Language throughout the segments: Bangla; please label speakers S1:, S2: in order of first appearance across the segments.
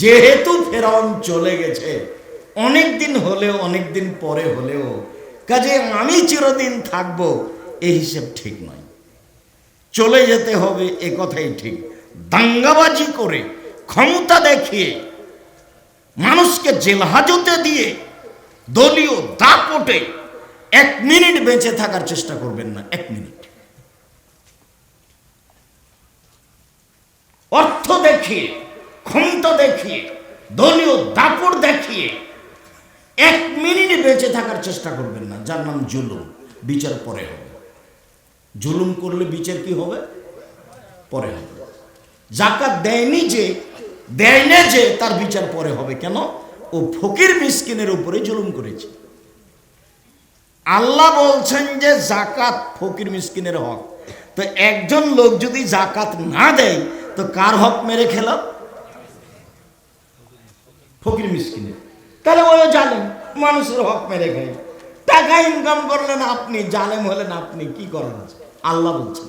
S1: যেহেতু ফেরাউন চলে গেছে, অনেক দিন হলেও, অনেক দিন পরে হলেও, কাজে আমি চিরদিন থাকব, এই হিসেব ঠিক নয়। চলে যেতে হবে, এ কথাই ঠিক। দাঙ্গাবাজি করে, ক্ষমতা দেখিয়ে, মানুষকে জেল হাজতে দিয়ে, দলীয় দাপটে এক মিনিট বেঁচে থাকার চেষ্টা করবেন না, এক মিনিট। অর্থ দেখিয়ে ক্ষমতা দেখিয়ে, দলীয় দাপট দেখিয়ে, এক মিনিট বেঁচে থাকার চেষ্টা করবেন না। যার নাম জুলুম, বিচার পরে হবে। জুলুম করলে বিচার কি হবে? পরে হবে। জাকাত দেয়নি যে, দেয় না যে, তার বিচার পরে হবে কেন? ও ফকির মিসকিনের উপরে জুলুম করেছে। আল্লাহ বলছেন যে, জাকাত ফকির মিসকিনের হক। তো একজন লোক যদি জাকাত না দেয়, তো কার হক মেরে খেলাম? ফকির মিসকিনের তাহলে ওই জালেম, মানুষের হক মেরে খাই টাকা ইনকাম করলেন আপনি, জালেম হলেন আপনি, কি করেন আল্লাহ বলছেন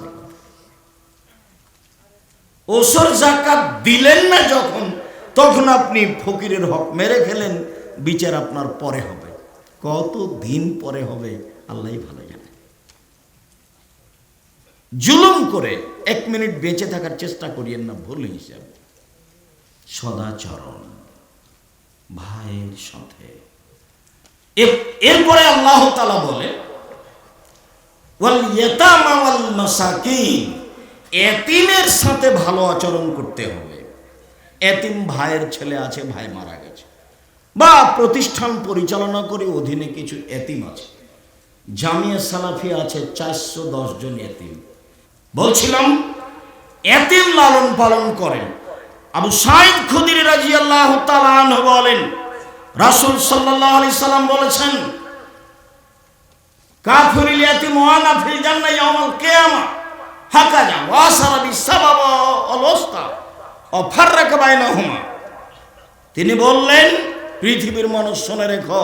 S1: ওসর জাকাত দিলেন না যখন, তখন আপনি ফকিরের হক মেরে খেলেন বিচার আপনার পরে হবে। কত দিন পরে হবে, আল্লাহ ভালো জানে। জুলুম করে এক মিনিট বেঁচে থাকার চেষ্টা করিয়েন না, ভুল হিসাব। সদাচরণ। ভাইয়ের সাথে। এরপরে আল্লাহ তালা বলে এতিমের সাথে ভালো আচরণ করতে হবে। এতিম ভাইয়ের ছেলে আছে, ভাই মারা গেছে। বা প্রতিষ্ঠান পরিচালনা করে অধীনে কিছু এতিম আছে। জামিয়া সালাফি আছে, চারশো দশ জন এতিম। বলছিলাম, এতিম লালন পালন করেন। আবু সাইদ খুদির রাজি আল্লাহ বলেন, রাসুল সাল্লাহ আলি সাল্লাম বলেছেন, কাফিরিল ইয়াতিম ওয়ানা ফিল জান্নাহ ইয়াউমাল কিয়ামা হাকাজা ওয়াসারা বিসাবাব ওয়াল ওস্তা ও ফাররাকা বাইনাহুমা। তিনি বললেন, পৃথিবীর মানুষ শুনে রেখো,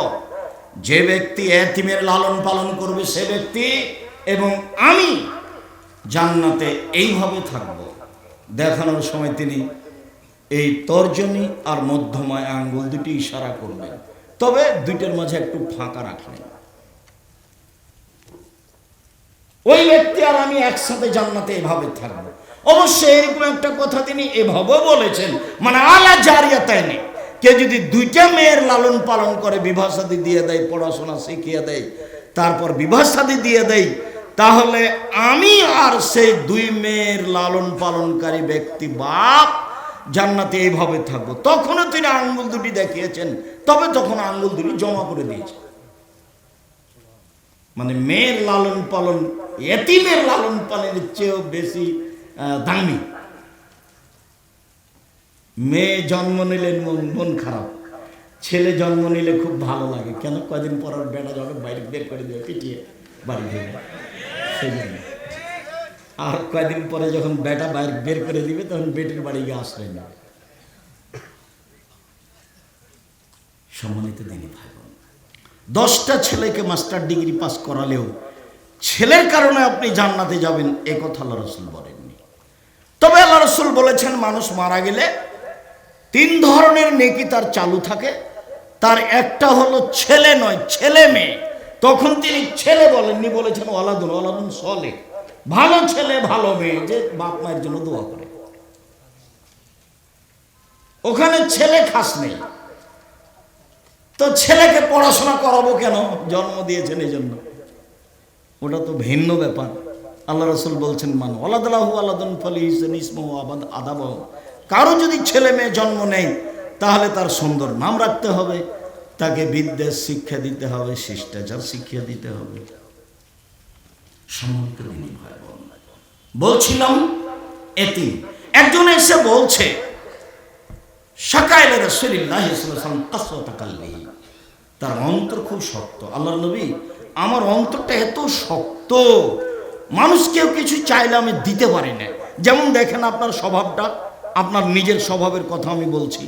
S1: যে ব্যক্তি এতিমের লালন পালন করবে সে ব্যক্তি এবং আমি জান্নাতে এইভাবে থাকব। দেখানোর সময় তিনি এই তর্জনী আর মধ্যমায় আঙ্গুল দুটি ইশারা করবেন তবে দুইটার মাঝে একটু ফাঁকা রাখলেন। ওই ব্যক্তি আর আমি একসাথে জান্নাতে এভাবে থাকব। অবশ্যই এরকম একটা কথা তিনি এভাবেও বলেছেন মানে আলা জারিয়া তাই নেই কেউ যদি দুইটা মেয়ের লালন পালন করে, বিবাহ শাদী দিয়ে দেয়, পড়াশোনা শিখিয়ে দেয়, তারপর বিবাহ শাদী দিয়ে দেয়, তাহলে আমি আর সেই দুই মেয়ের লালন পালনকারী ব্যক্তি বাপ জান্নাতে এইভাবে থাকব। তখনও তিনি আঙ্গুল দুটি দেখিয়েছেন, তবে তখন আঙ্গুল দুটি জমা করে দিয়েছে। মানে মেয়ের লালন পালন, এতিমের লালন পালনের চেয়েও বেশি দামি। মেয়ে জন্ম নিলে মন খারাপ। ছেলে জন্ম নিলে খুব ভালো লাগে। কেন? কয়দিন পর বেটা যখন বাইরে বের করে দেবে পিটিয়ে বাড়ি দেবে সেই জন্য। আর কয়েকদিন পরে যখন বেটা বাইরে বের করে দিবে, তখন বেটির বাড়ি গিয়ে আশ্রয় নেবে। সম্মানিত দিনী ভাই বোন দশটা ছেলেকে মাস্টার ডিগ্রি পাস করালেও ছেলের কারণে আপনি জান্নাতে যাবেন, এ কথা আল্লাহ রসুল বলেননি। তবে আল্লাহ রসুল বলেছেন, মানুষ মারা গেলে তিন ধরনের নেকি তার চালু থাকে। তার একটা হলো ছেলে নয়, ছেলে মেয়ে। তখন তিনি ছেলে বলেননি, বলেছেন ওয়ালাদুন ওয়ালাদুন সলে ভালো ছেলে, ভালো মেয়ে, যে বাপ মায়ের জন্য দোয়া করে। ওখানে ছেলে খাস নেই। তো ছেলেকে পড়াশোনা করাবো কেন? জন্ম দিয়েছেন এই জন্য ওটা তো ভিন্ন ব্যাপার। আল্লাহ রসুল বলছেন, মান আল্লাহ আল্লাদন আদাব কারও যদি ছেলে মেয়ে জন্ম নেয় তাহলে তার সুন্দর নাম রাখতে হবে। তাকে বিদ্যার শিক্ষা দিতে হবে, শিষ্টাচার শিক্ষা দিতে হবে। ভাই বলছিলাম, এতিম। একজন এসে বলছে সাকাইলে রসুলিল্লাহ তার অন্তর খুব শক্ত। আল্লাহ নবী, আমার অন্তরটা এত শক্ত মানুষ কেউ কিছু চাইলে আমি দিতে পারি না। যেমন দেখেন আপনার স্বভাবটা, আপনার নিজের স্বভাবের কথা আমি বলছি।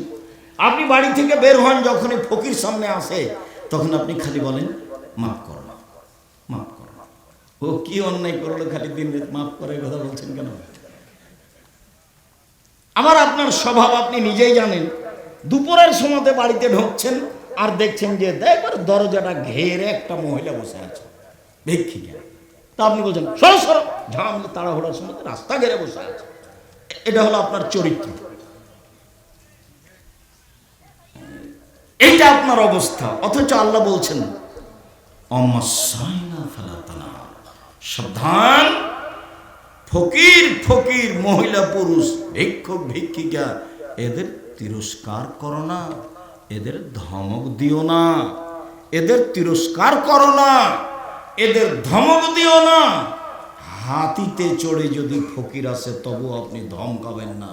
S1: আপনি বাড়ি থেকে বের হন, যখনই ফকির সামনে আসে, তখন আপনি খালি বলেন, মাফ করো মাফ করো। ও কি অন্যায় করল খালি দিন রাত মাফ করার কথা বলছেন কেন? আবার আপনার স্বভাব আপনি নিজেই জানেন। দুপুরের সময়তে বাড়িতে ঢুকছেন আর দেখছেন যে দেখবার দরজাটা ঘেরে একটা মহিলা বসে আছে। ভিক্ষিকা তা আপনি বলছেন, সরো সরো। ঝাম তাড়াহুড়ার সময় রাস্তা ঘেরে বসে আছে। এটা হলো আপনার চরিত্র। এইটা আপনার অবস্থা। অথচ আল্লাহ বলছেন অমাসাইনা ফালাতানা। সাবধান। ফকির ফকির, মহিলা, পুরুষ ভিক্ষক ভিক্ষিকা, এদের তিরস্কার করো না, এদের ধমক দিও না, এদের তিরস্কার করো না, এদের ধমক দিও না। হাতিতে চড়ে যদি ফকির আসে তবু আপনি ধমকাবেন না।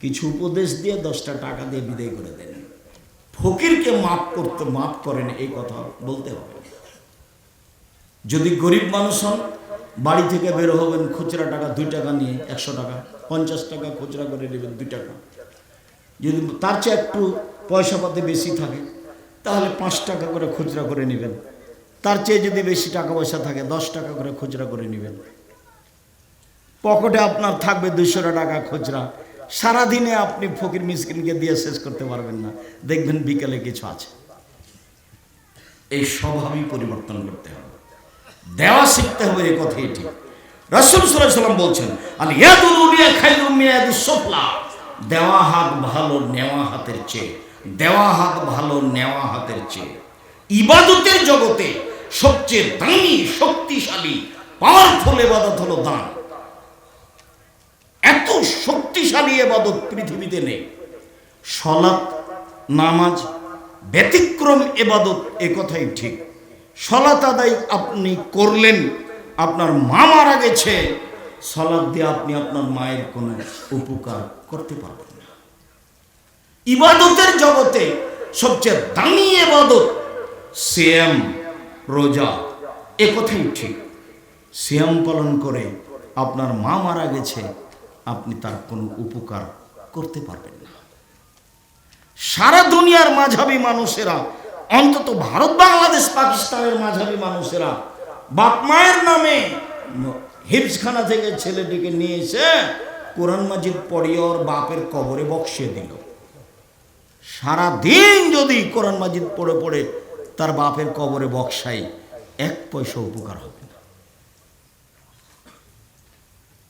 S1: কিছু উপদেশ দিয়ে দশটা টাকা দিয়ে বিদায় করে দেন। ফকিরকে মাফ করতে, মাফ করেন, এই কথা বলতে হবে। যদি গরিব মানুষ হন, বাড়ি থেকে বের হবেন খুচরা টাকা দুই টাকা নিয়ে একশো টাকা, পঞ্চাশ টাকা খুচরা করে নেবেন দুই টাকা। যদি তার চেয়ে একটু পয়সা পাতি বেশি থাকে, তাহলে পাঁচ টাকা করে খুচরা করে নেবেন। তার চেয়ে যদি বেশি টাকা পয়সা থাকে, দশ টাকা করে খুচরা করে নেবেন। পকেটে আপনার থাকবে দুশো টাকা খুচরা। সারাদিনে আপনি ফকির মিসকিনকে দিয়ে শেষ করতে পারবেন না। দেখবেন বিকেলে কিছু আছে। এই স্বভাবই পরিবর্তন করতে হবে। দেওয়া শিখতে হবে এই কথাই ঠিক রসুল সাল্লাম বলছেন, আল ইয়াদুল উলিয়া খাইরুম ইয়াদিস সুফলা। দেওয়া হাত ভালো, নেওয়া হাতের চেয়ে। দেওয়া হাত ভালো, নেওয়া হাতের চেয়ে। ইবাদতের জগতে সবচেয়ে দামি, শক্তিশালী পাওয়ারফুল এবাদত হলো দান। এত শক্তিশালী এবাদত পৃথিবীতে নেই। সলাৎ, নামাজ ব্যতিক্রম এবাদত এ কথাই ঠিক। সলাত আদায় আপনি করলেন, আপনার মা মারা গেছে সলাৎ দিয়ে আপনি আপনার মায়ের কোনো উপকার করতে পারবেন না। ইবাদতের জগতে সবচেয়ে দামি এবাদত সিয়াম, রোজা, এ কথাই ঠিক। সিয়াম পালন করে আপনার মা মারা গেছে, আপনি তার কোনো উপকার করতে পারবেন না। সারা দুনিয়ার মাঝাবি মানুষেরা অন্তত ভারত, বাংলাদেশ, পাকিস্তানের মাঝারি মানুষেরা বাপ মায়ের নামে হিপসখানা থেকে ছেলেটিকে নিয়ে এসে কোরআন মাজিদ পড়িয়ে ওর বাপের কবরে বক্সিয়ে দিল। সারাদিন যদি কোরআন মাজিদ পড়ে পড়ে তার বাপের কবরে বক্সাই এক পয়সা উপকার হবে।